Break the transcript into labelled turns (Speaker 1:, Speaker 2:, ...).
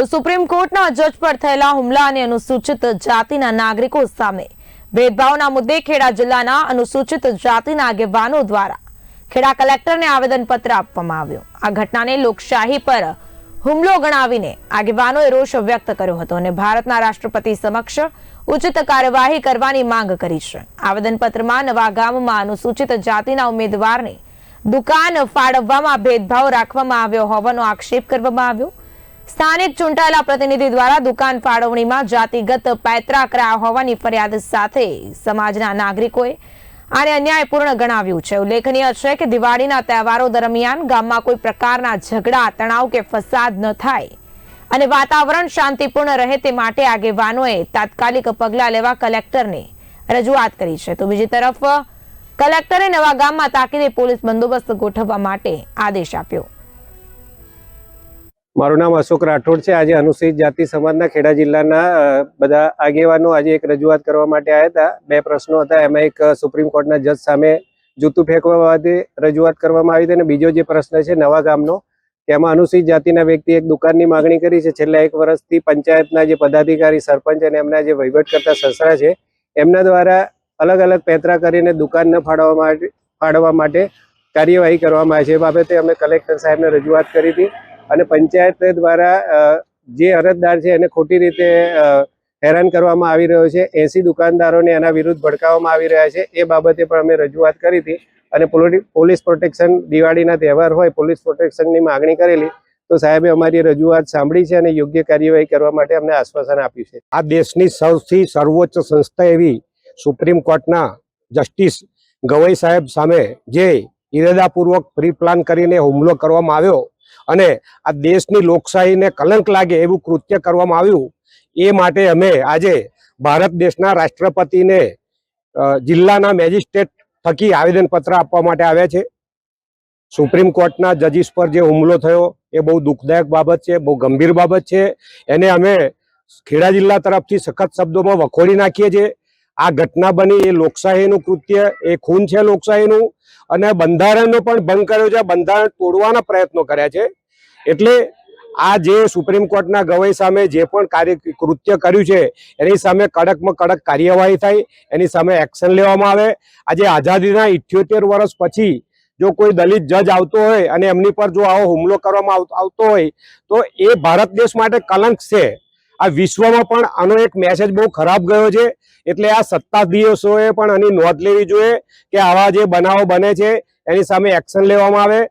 Speaker 1: તો સુપ્રીમ કોર્ટના જજ પર થયેલા હુમલા અને અનુસૂચિત જાતિના નાગરિકો સામે ભેદભાવના મુદ્દે ખેડા જિલ્લાના અનુસૂચિત જાતિના આગેવાનો દ્વારા ખેડા કલેક્ટરને આવેદનપત્ર આપવામાં આવ્યું. આ ઘટનાને લોકશાહી પર હુમલો ગણાવીને આગેવાનોએ રોષ વ્યક્ત કર્યો હતો અને ભારતના રાષ્ટ્રપતિ સમક્ષ ઉચિત કાર્યવાહી કરવાની માંગ કરી છે. આવેદનપત્રમાં નવા ગામમાં અનુસૂચિત જાતિના ઉમેદવારને દુકાન ફાળવવામાં ભેદભાવ રાખવામાં આવ્યો હોવાનો આક્ષેપ કરવામાં આવ્યો. સ્થાનિક ચૂંટાયેલા પ્રતિનિધિ દ્વારા દુકાન ફાળવણીમાં જાતિગત પેતરા કરાયા હોવાની ફરિયાદ સાથે સમાજના નાગરિકોએ આને અન્યાયપૂર્ણ ગણાવ્યું છે. ઉલ્લેખનીય છે કે દિવાળીના તહેવારો દરમિયાન ગામમાં કોઈ પ્રકારના ઝઘડા, તણાવ કે ફસાદ ન થાય અને વાતાવરણ શાંતિપૂર્ણ રહે તે માટે આગેવાનોએ તાત્કાલિક પગલાં લેવા કલેક્ટરને રજૂઆત કરી છે. તો બીજી તરફ, કલેક્ટરે નવા ગામમાં તાકીદે પોલીસ બંદોબસ્ત ગોઠવવા માટે આદેશ આપ્યો.
Speaker 2: મારું નામ અશોક રાઠોડ છે. આજે અનુસૂચિત જાતિ સમાજના ખેડા જિલ્લાના બધા આગેવાનો આજે એક રજૂઆત કરવા માટે આવ્યા હતા. બે પ્રશ્નો હતા. એમાં એક સુપ્રીમ કોર્ટના જજ સામે જૂતું ફેંકવા બાબતે રજૂઆત કરવામાં આવી હતી અને બીજો જે પ્રશ્ન છે, નવા ગામનો, તેમાં અનુસૂચિત જાતિના વ્યક્તિ એક દુકાનની માગણી કરી છે. છેલ્લા એક વર્ષથી પંચાયતના જે પદાધિકારી, સરપંચ અને એમના જે વહીવટ કરતા સસરા છે, એમના દ્વારા અલગ અલગ પેતરા કરીને દુકાન ન ફાળવવા માટે ફાળવવા માટે કાર્યવાહી કરવામાં આવે છે. એ બાબતે અમે કલેક્ટર સાહેબને રજૂઆત કરી હતી. અને પંચાયત દ્વારા જે અરજદાર છે એને ખોટી રીતે હેરાન કરવામાં આવી રહ્યો છે. એસી દુકાનદારોને એના વિરુદ્ધ ભડકાવવામાં આવી રહ્યા છે. એ બાબતે પણ અમે રજૂઆત કરી હતી અને પોલીસ પ્રોટેક્શન દિવાળીના તહેવાર હોય, પોલીસ પ્રોટેક્શનની માગણી કરેલી, તો સાહેબે અમારી રજૂઆત સાંભળી છે અને યોગ્ય કાર્યવાહી કરવા માટે અમને આશ્વાસન આપ્યું છે.
Speaker 3: આ દેશની સૌથી સર્વોચ્ચ સંસ્થા એવી સુપ્રીમ કોર્ટના જસ્ટિસ ગવઈ સાહેબ સામે જે ઇરાદાપૂર્વક પ્રી પ્લાન કરીને હુમલો કરવામાં આવ્યો અને આ દેશની લોકશાહીને કલંક લાગે એવું કૃત્ય કરવામાં આવ્યું, એ માટે અમે આજે ભારત દેશના રાષ્ટ્રપતિને જિલ્લાના મેજિસ્ટ્રેટ થકી આવેદનપત્ર આપવા માટે આવ્યા છે. સુપ્રીમ કોર્ટના જજીસ પર જે હુમલો થયો, એ બહુ દુઃખદાયક બાબત છે, બહુ ગંભીર બાબત છે. એને અમે ખેડા જિલ્લા તરફથી સખત શબ્દોમાં વખોડી નાખીએ છીએ. આ ઘટના બની, એ લોકશાહીનું કૃત્ય, એ ખૂન છે લોકશાહીનું. અને બંધારણનો પણ ભંગ કર્યો છે બંધારણ તોડવાના પ્રયત્નો કર્યા છે. એટલે આ જે સુપ્રીમ કોર્ટના ગવાઈ સામે જે પણ કાર્ય કૃત્ય કર્યું છે, એની સામે કડકમાં કડક કાર્યવાહી થાય, એની સામે એક્શન લેવામાં આવે. આજે આઝાદીના ઇઠ્યોતેર વર્ષ પછી જો કોઈ દલિત જજ આવતો હોય અને એમની પર જો આવો હુમલો કરવામાં આવ- આવતો હોય, તો એ ભારત દેશ માટે કલંક છે. આ વિશ્વમાં પણ આનો એક મેસેજ બહુ ખરાબ ગયો છે. એટલે આ સત્તાધીશોએ પણ આની નોંધ લેવી જોઈએ કે આવા જે બનાવો બને છે, એની સામે એક્શન લેવામાં આવે.